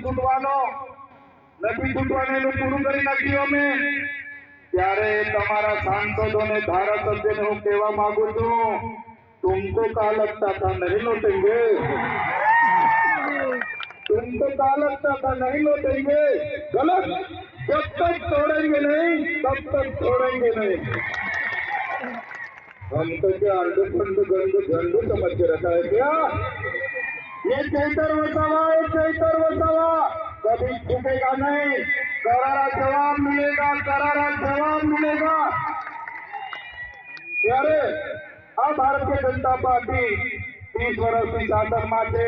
નથી છૂટવાનો નથી છૂટવાનું એનું પૂરું કરી નાખ્યું અમે ત્યારે તમારા સાંસદોને ધારાસભ્યોને હું કહેવા માંગુ છું तुमको का लगता था नहीं लौटेंगे तुमको का लगता था नहीं लौटेंगे गलत जब तक छोड़ेंगे नहीं तब तक छोड़ेंगे नहीं हम तो क्या अंडू फंडू गंडू झंडू समझ के रखा है क्या ये चैतर वसावा ये चैतर वसावा कभी झुकेगा नहीं करारा जवाब मिलेगा करारा जवाब मिलेगा ત્યારે આ ભારતીય જનતા પાર્ટી ત્રીસ વર્ષની શાસનમાં છે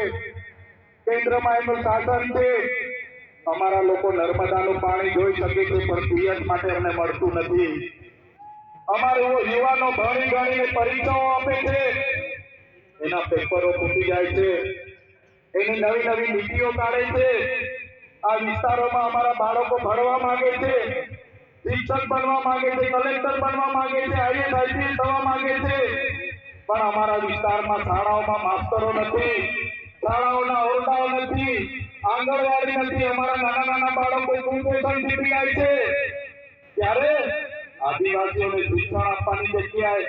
કેન્દ્રમાં એમનું શાસન છે અમારા લોકો નર્મદાનું પાણી જોઈ શકે છે પણ પિયત માટે અમને મળતું નથી અમારે યુવાનો ભણી ગણીને પરીક્ષાઓ આપે છે એના પેપરો ફૂટી જાય છે એની નવી નવી નીતિઓ કાઢે છે. આ વિસ્તારોમાં અમારા બાળકો ભણવા માંગે છે. શિક્ષક બનવા માંગે છે, કલેક્ટર બનવા માંગે છે આઈએસ આઈપીએસ થવા માંગે છે. પણ અમારા વિસ્તારમાં શાળાઓમાં માસ્તરો નથી, શાળાઓના ઓરડાઓ નથી, આંગણવાડી નથી. અમારા નાના નાના બાળકો કુપોષણથી પીડાય છે. ત્યારે આદિવાસીઓને શિક્ષણ આપવાની જગ્યાએ,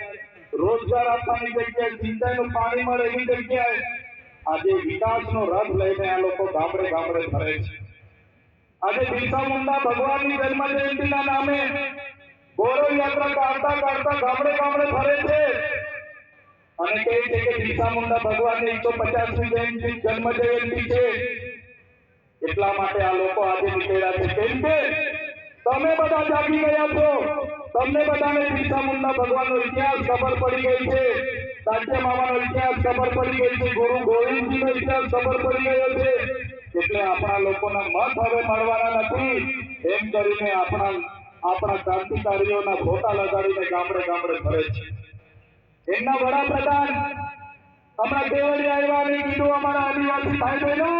રોજગાર આપવાની જગ્યાએ, સિંચાઈનું પાણી મળે એવી જગ્યાએ આજે વિકાસનો રથ લઈને આ લોકો ગામડે ગામડે ફરે છે. આજે બિરસા મુંડા ભગવાનની જન્મ જયંતિના નામે ગૌરવ યાત્રા કાઢતા કાઢતા ગામડે ગામડે ફરે છે. અને કહે છે કે બિરસા મુંડા ભગવાનની એકસો પચાસમી જયંતિ જન્મ જયંતિ છે. એટલા માટે આ લોકો આજે નીકળ્યા છે. કેમ કે તમે બધા જાગી ગયા છો. તમને બધાને બિરસા મુંડા ભગવાનનો ઇતિહાસ ખબર પડી ગઈ છે. સાચે મામાનો ઇતિહાસ ખબર પડી ગઈ છે. ગુરુ ગોવિંદજીનો ઇતિહાસ ખબર પડી ગયો છે. એટલે આપણા લોકોના મત હવે મળવાના નથી. એમ કરીને આપણા આપણા ક્રાંતિકારીઓના ફોટા લગાડીને ગામડે ગામડે ફરે છે. એમના વડાપ્રધાન હમણાં કેવડિયા આવ્યા કીધું, અમારા આદિવાસી ભાઈ બહેનો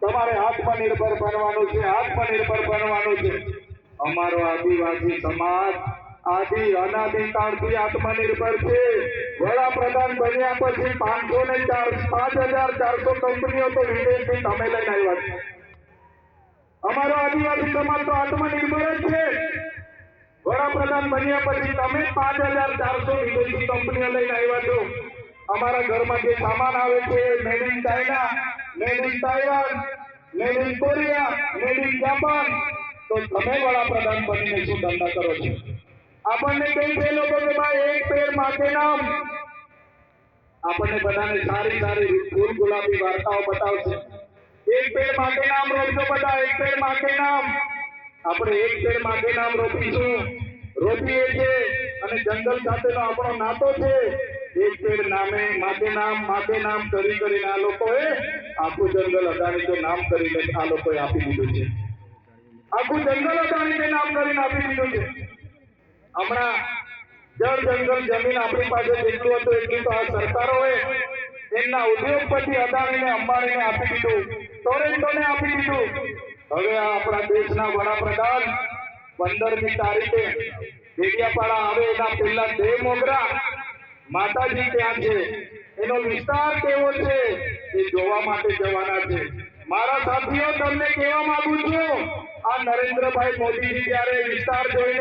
તમારે આત્મનિર્ભર બનવાનું છે આત્મનિર્ભર બનવાનું છે. અમારો આદિવાસી સમાજ આદિ અનાદિકાળથી આત્મનિર્ભર છે. વડાપ્રધાન બન્યા પછી પાંચસો ને ચાર, પાંચ હજાર ચારસો કંપનીઓ તો વિદેશથી તમે લઈને આવ્યા છે. અમારો આદિવાસી સમાજ તો આત્મનિર્ભર જ છે. વડાપ્રધાન બન્યા પછી તમે પાંચ હજાર ચારસો વિદેશી કંપનીઓ લઈને આવ્યા છો. અમારા ઘરમાં જે સામાન આવે છે made in China made in Taiwan made in Korea made in Japan તો તમે વડાપ્રધાન બનીને શું ધંધા કરો છો? આપણને કહે છે કે ભાઈ, એક પેર માટે નામ. આપણને બધાને સારી સારી ફૂલ ગુલાબી વાર્તાઓ બતાવશે. એક પેર માટે નામ રોપજો બધા, એક પેર માટે નામ. આપણે એક પેર માટે નામ રોપીશું. રોપીએ છે અને જંગલ સાથેનો આપણો નાતો છે. એક પેર નામે, માટે નામ માટે નામ કરી કરીને આ લોકોએ આખું જંગલ અદાણીનું નામ કરીને આ લોકોએ આપી દીધું છે. આખું જંગલ અદાણીને નામ કરીને આપી દીધું છે. હમણાં જળ જંગલ જમીન આપણી પાસે જેટલું હતું એટલું તો આ સરકારોએ એમના ઉદ્યોગપતિ અદાણીને અંબાણીને આપી દીધું, ટોરેન્ટોને આપી દીધું. હવે આ આપણા દેશના વડાપ્રધાન પંદરમી તારીખે દેડિયાપાડા આવે એના પહેલા બે મોગરા માતાજી ત્યાં છે. એનો વિસ્તાર કેવો છે એ જોવા માટે જવાના છે. મારા સાથીઓ તમને કહેવા માંગુ છું આ નરેન્દ્રભાઈ મોદીજી જયારે વિસ્તાર જોઈને